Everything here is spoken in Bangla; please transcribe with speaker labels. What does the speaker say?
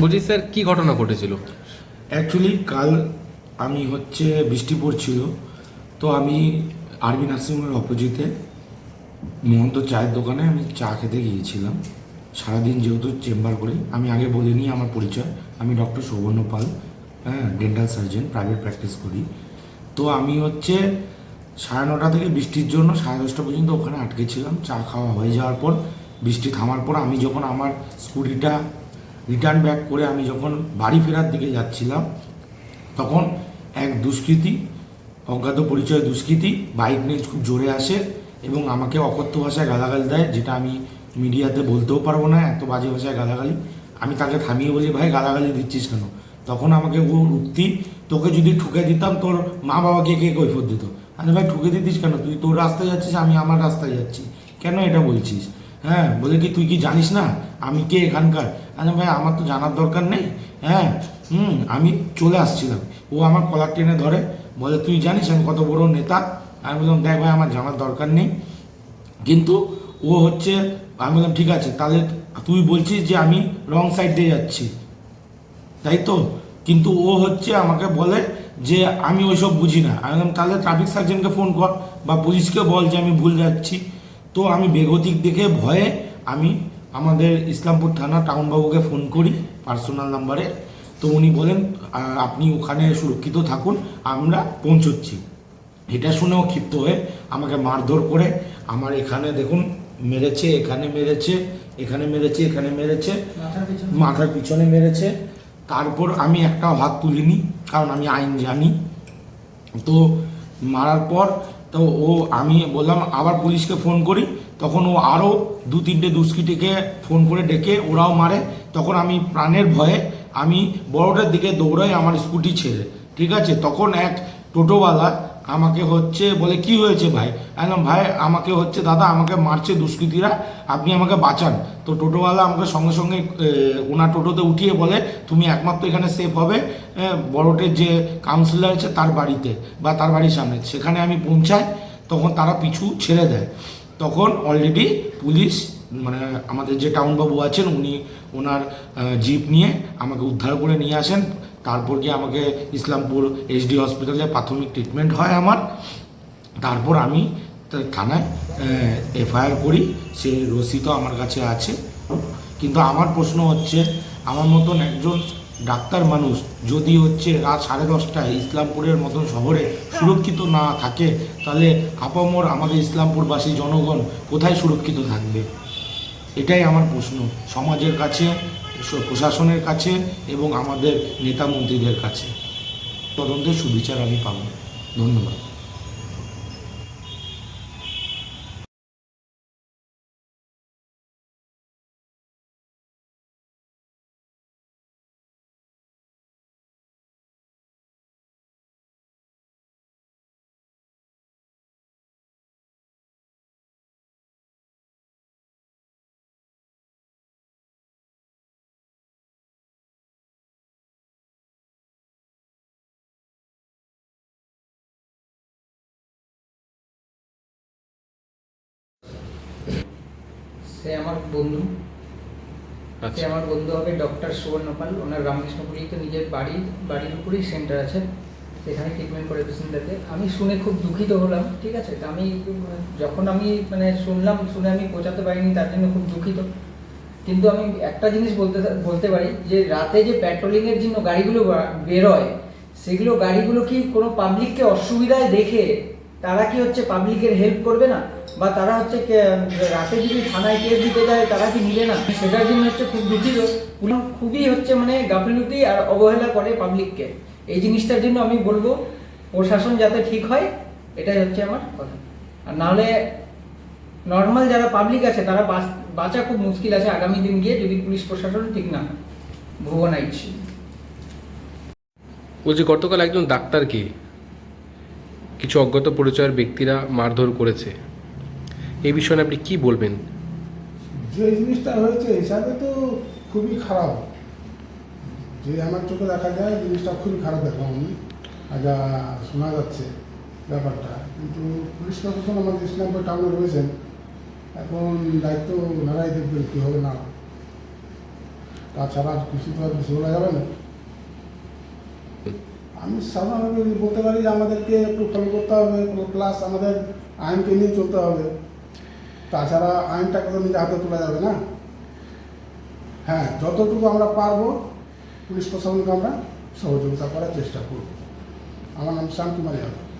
Speaker 1: বলছি স্যার, কি ঘটনা ঘটেছিল?
Speaker 2: অ্যাকচুয়ালি কাল আমি হচ্ছে বৃষ্টি পড়ছিল, তো আমি আরবি নার্সিংহোমের অপোজিটে মহন্ত চায়ের দোকানে আমি চা খেতে গিয়েছিলাম। সারাদিন যেহেতু চেম্বার করি, আমি আগে বলে বলিনি আমার পরিচয়, আমি ডক্টর সৌবর্ণ পাল হ্যাঁ ডেন্টাল সার্জন প্রাইভেট প্র্যাকটিস করি। তো আমি হচ্ছে সাড়ে নটা থেকে বৃষ্টির জন্য সাড়ে দশটা পর্যন্ত ওখানে আটকে ছিলাম, চা খাওয়া হয়ে যাওয়ার পর, বৃষ্টি থামার পর আমি যখন আমার স্কুটিটা রিটার্ন ব্যাক করে আমি যখন বাড়ি ফেরার দিকে যাচ্ছিলাম, তখন এক দুষ্কৃতী, অজ্ঞাত পরিচয় দুষ্কৃতী বাইক নিয়ে খুব জোরে আসে এবং আমাকে অকথ্য ভাষায় গালাগালি দেয়, যেটা আমি মিডিয়াতে বলতেও পারব না, এত বাজে ভাষায় গালাগালি। আমি তাকে থামিয়ে বলি, ভাই, গালাগালি দিচ্ছিস কেন? তখন আমাকে ও উক্তি, তোকে যদি ঠুকে দিতাম, তোর মা বাবাকে কে কৈফত দিত? আরে ভাই, ঠুকে দিতিস কেন? তুই তোর রাস্তায় যাচ্ছিস, আমি আমার রাস্তায় যাচ্ছি। কেন এটা বলছিস? হ্যাঁ বলে কি তুই কি জানিস না? আমি কে এখানকার? আরে ভাই, আমার তো জানার দরকার নেই। হ্যাঁ হুম, আমি চলে আসছিলাম। ও আমার কলার টেনে ধরে, বলে, তুই জানিস আমি কত বড় নেতা? আমি বললাম, দেখ ভাই, আমার জানার দরকার নেই। কিন্তু ও হচ্ছে, আমি বললাম, ঠিক আছে, তাহলে তুই বলছিস যে আমি রং সাইড দিয়ে যাচ্ছি। তাই তো? কিন্তু ও হচ্ছে আমাকে বলে যে, আমি ওইসব বুঝি না। আমি বললাম, তাহলে ট্রাফিক সার্জনকে ফোন কর বা পুলিশকে বল যে আমি ভুল যাচ্ছি। তো আমি বেগতিক দেখে ভয়ে আমি আমাদের ইসলামপুর থানা টাউনবাবুকে ফোন করি পার্সোনাল নাম্বারে। তো উনি বলেন আপনি ওখানে সুরক্ষিত থাকুন আমরা পৌঁছচ্ছি। এটা শুনেও ক্ষিপ্ত হয়ে আমাকে মারধর করে আমার এখানে দেখুন মেরেছে এখানে মেরেছে এখানে মেরেছে এখানে মেরেছে মাথার পিছনে? মেরেছে। তারপর আমি একটাও হাত তুলিনি কারণ আমি আইন জানি। তো মারার পর তো ও, আমি বললাম, আবার পুলিশকে ফোন করি। তখন ও আরও দু তিনটে দুষ্কৃতীকে ফোন করে ডেকে ওরাও মারে। তখন আমি প্রাণের ভয়ে আমি বড়টার দিকে দৌড়াই আমার স্কুটি ছেড়ে। ঠিক আছে? তখন এক টোটোওয়ালা আমাকে হচ্ছে বলে, কি হয়েছে ভাই? একদম ভাই, আমাকে হচ্ছে দাদা, আমাকে মারছে দুষ্কৃতীরা, আপনি আমাকে বাঁচান। তো টোটোওয়ালা আমাকে সঙ্গে সঙ্গে ওনার টোটোতে উঠিয়ে বলে, তুমি একমাত্র এখানে সেফ হবে বড়টের যে কাউন্সিলর আছে তার বাড়িতে বা তার বাড়ির সামনে। সেখানে আমি পৌঁছাই, তখন তারা পিছু ছেড়ে দেয়। তখন অলরেডি পুলিশ মানে আমাদের যে টাউনবাবু আছেন, উনি ওনার জিপ নিয়ে আমাকে উদ্ধার করে নিয়ে আসেন। তারপর গিয়ে আমাকে ইসলামপুর এইচডি হসপিটালে প্রাথমিক ট্রিটমেন্ট হয় আমার, তারপর আমি থানায় এফআইআর করি, সে রসিদও আমার কাছে আছে। কিন্তু আমার প্রশ্ন হচ্ছে, আমার মতন একজন ডাক্তার মানুষ যদি হচ্ছে রাত সাড়ে দশটায় ইসলামপুরের মতন শহরে সুরক্ষিত না থাকে, তাহলে আপামর আমাদের ইসলামপুরবাসী জনগণ কোথায় সুরক্ষিত থাকবে? এটাই আমার প্রশ্ন। সমাজের কাছে প্রশাসনের কাছে এবং আমাদের নেতা মন্ত্রীদের কাছে। তদন্তের সুবিচার আমি পাব। ধন্যবাদ।
Speaker 3: সে আমার বন্ধু। সে
Speaker 1: আচ্ছা
Speaker 3: আমার বন্ধু হবে ডক্টর সুবর্ণপাল ওনার রামকৃষ্ণপুরীতে নিজের বাড়ি বাড়ির উপরেই সেন্টার আছে। সেখানে ট্রিটমেন্ট করে পেশেন্টদেরকে আমি শুনে খুব দুঃখিত হলাম ঠিক আছে? তো আমি যখন আমি মানে শুনলাম শুনে আমি পৌঁছাতে পারিনি তার জন্য খুব দুঃখিত। কিন্তু আমি একটা জিনিস বলতে বলতে পারি যে রাতে যে প্যাট্রোলিংয়ের জন্য গাড়িগুলো বেরোয় সেগুলো গাড়িগুলো কি কোনো পাবলিককে অসুবিধায় দেখে তারা কি হচ্ছে পাবলিকের হেল্প করবে না? বা তারা হচ্ছে রাতে যদি থানায় কেস দিতে যায়, তারা কি নিবে না? সেটার জন্য হচ্ছে খুব দুঃখিত। খুবই হচ্ছে মানে গাফিলতি আর অবহেলা করে পাবলিককে এই জিনিসটার জন্য আমি বলব, প্রশাসন যাতে ঠিক হয়, এটাই হচ্ছে আমার কথা। আর নাহলে নর্মাল যারা পাবলিক আছে, তারা বাঁচ- খুব মুশকিল আছে আগামী দিন গিয়ে যদি পুলিশ প্রশাসন ঠিক না হয়। ভুবনাইট
Speaker 1: বলছি, গতকাল একজন ডাক্তারকে কিছু অজ্ঞাত পরিচয়ের ব্যক্তিরা মারধর করেছে। এই বিষয়ে আপনি কি বলবেন?
Speaker 4: যে জিনিসটা হয়েছে হিসাবে তো খুবই খারাপ। যে আমার চোখে দেখা যায়, জিনিসটা খুবই খারাপ দেখলাম আমি যা শোনা যাচ্ছে ব্যাপারটা। কিন্তু পুলিশ প্রশাসন আমাদের ইসলামপুর টাউনে রয়েছেন। এখন দায়িত্ব ওনারাই দেখবেন কী হবে না। তাছাড়া কিছু তো আর কিছু বলা যাবে না। আমি সাধারণত বলতে পারি যে আমাদেরকে একটু ফলো করতে হবে প্লাস আমাদের আইনকে নিয়ে চলতে হবে। তাছাড়া আইনটাকে তো নিজে হাতে তোলা যাবে না। হ্যাঁ যতটুকু আমরা পারব পুলিশ প্রশাসনকে আমরা সহযোগিতা করার চেষ্টা করব। আমার নাম কুমার যাদব